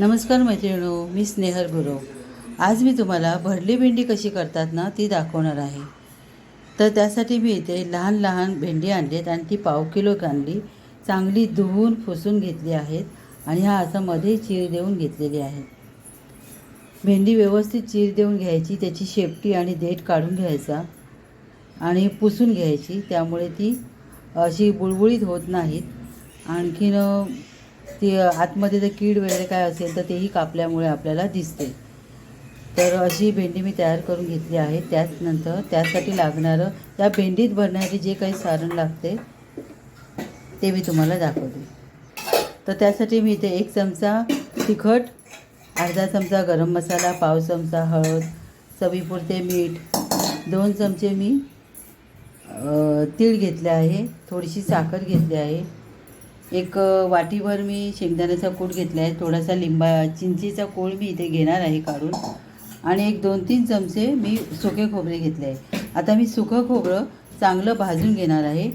नमस्कार मैत्रिणो मी स्नेहर गुरव आज मी तुम्हाला भरली भेंडी कशी करतात ना ती दाखवणार आहे. तर त्यासाठी मी इथे लहान लहान भेंडी आणलीत आणि ती पाव किलो आणली. चांगली धुवून फुसून घेतली आहेत आणि हा असा मध्ये चीर देऊन घेतलेली आहे. भेंडी व्यवस्थित चीर देऊन घ्यायची त्याची शेपटी आणि देठ काढून घ्यायचा आणि पुसून घ्यायची. त्यामुळे ती अशी बुळबुळीत होत नाहीत. आणखीन ती आतमध्ये जर कीड वगैरे काय असेल तर तेही कापल्यामुळे आपल्याला दिसते. तर अशी भेंडी मी तयार करून घेतली आहे. त्याचनंतर त्यासाठी लागणारं त्या भेंडीत भरणारे जे काही सारण लागते ते मी तुम्हाला दाखवते. तर त्यासाठी मी इथे एक चमचा तिखट अर्धा चमचा गरम मसाला पाव चमचा हळद चवीपुरते मीठ दोन चमचे मी तीळ घेतले आहे थोडीशी साखर घेतली आहे. एक वाटीभर मी शेंगदाण्याचा कूट घेतला आहे थोडासा लिंबा चिंचेचा कोळ मी इथे घेणार आहे काढून. आणि एक दोन तीन चमचे मी सुके खोबरे घेतले. आहे आता मी सुकं खोबरं चांगलं भाजून घेणार आहे.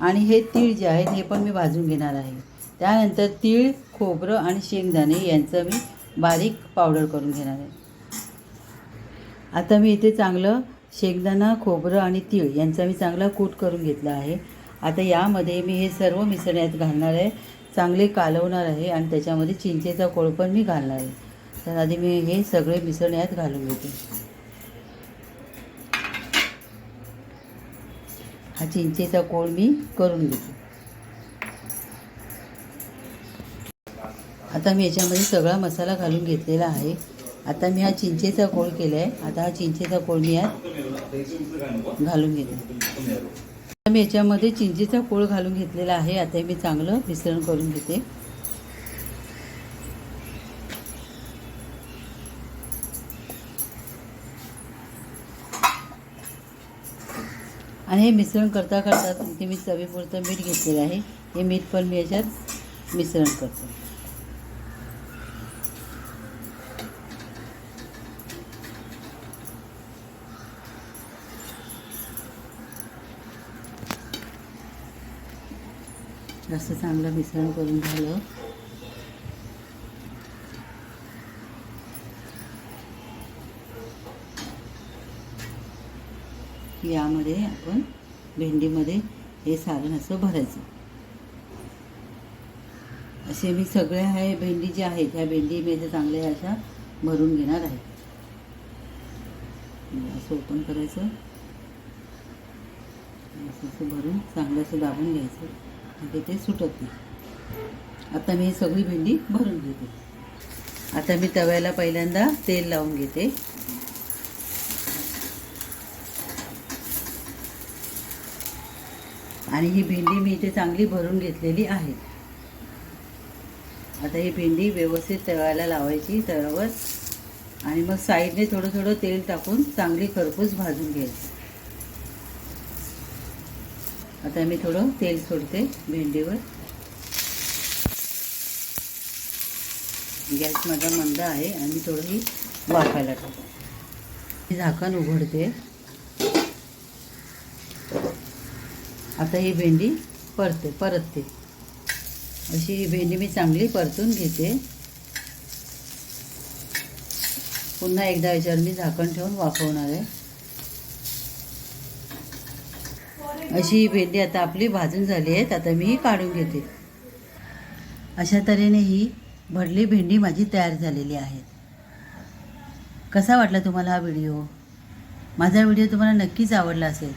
आणि हे तीळ जे आहेत हे पण मी भाजून घेणार आहे. त्यानंतर तीळ खोबरं आणि शेंगदाणे यांचं मी बारीक पावडर करून घेणार आहे. आता मी इथे चांगलं शेंगदाणा खोबरं आणि तीळ यांचा मी चांगला कूट करून घेतला आहे. आता यामध्ये मी हे सर्व मिसळण्यात घालणार आहे. चांगले कालवणार आहे आणि त्याच्यामध्ये चिंचेचा कोळ पण मी घालणार आहे. तर आधी मी हे सगळे मिसळण्यात घालून घेते. हा चिंचेचा कोळ मी करून घेते. आता मी याच्यामध्ये सगळा मसाला घालून घेतलेला आहे. आता मी हा चिंचेचा कोळ केला आहे आता हा चिंचेचा कोळ मी यात घालून घेते. मी याच्यामध्ये चिंचेचा कोळ घालून घेतलेला आहे. आता हे मी चांगलं मिश्रण करून घेते. आणि हे मिश्रण करता करता इथे मी चवीपुरतं मीठ घेतलेलं आहे. हे मीठ पण मी याच्यात मिश्रण करते. जास्त चांगलं मिश्रण करून झालं. यामध्ये आपण भेंडीमध्ये हे सारण असं भरायचं. असे मी सगळ्या ह्या भेंडी जी आहेत ह्या भेंडी मी अशा चांगल्या अशा भरून घेणार आहे. असं ओपन करायचं. असं असं भरून चांगलं असं दाबून घ्यायचं. म्हणजे ते सुटत नाही. आता मी ही सगळी भेंडी भरून घेते. आता मी तव्याला पहिल्यांदा तेल लावून घेते. आणि ही भेंडी मी इथे चांगली भरून घेतलेली आहे. आता ही भेंडी व्यवस्थित तव्याला लावायची तव्यावर. आणि मग साईडने थोडं थोडं तेल टाकून चांगली खरपूस भाजून घ्यायची. आता मी थोडं तेल सोडते भेंडीवर. गॅस माझा मंद आहे आणि थोडंही थोडं ही वाफायला टाकते झाकण उघडते. आता ही भेंडी परते परतते. अशी ही भेंडी मी चांगली परतून घेते. पुन्हा एकदा याच्यावर मी झाकण ठेवून वाफवणार आहे. अशी ही भेंडी आता आपली भाजून झाली आहेत आता मी ही काढून घेते. अशा तऱ्हेने ही भरली भेंडी माझी तयार झालेली आहे. कसा वाटला तुम्हाला हा व्हिडिओ? माझा व्हिडिओ तुम्हाला नक्कीच आवडला असेल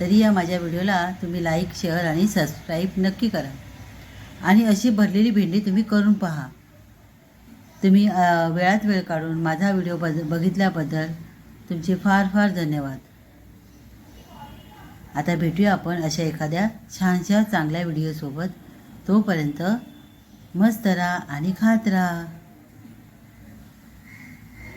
तरी या माझ्या व्हिडिओला तुम्ही लाईक शेअर आणि सबस्क्राईब नक्की करा. आणि अशी भरलेली भेंडी तुम्ही करून पहा. तुम्ही वेळात वेळ काढून माझा व्हिडिओ बज बघितल्याबद्दल तुमचे फार फार धन्यवाद. आता भेटूया आपण अशा एखाद्या छानशा चांगल्या व्हिडिओसोबत तोपर्यंत मस्त राहा आणि खात राहा.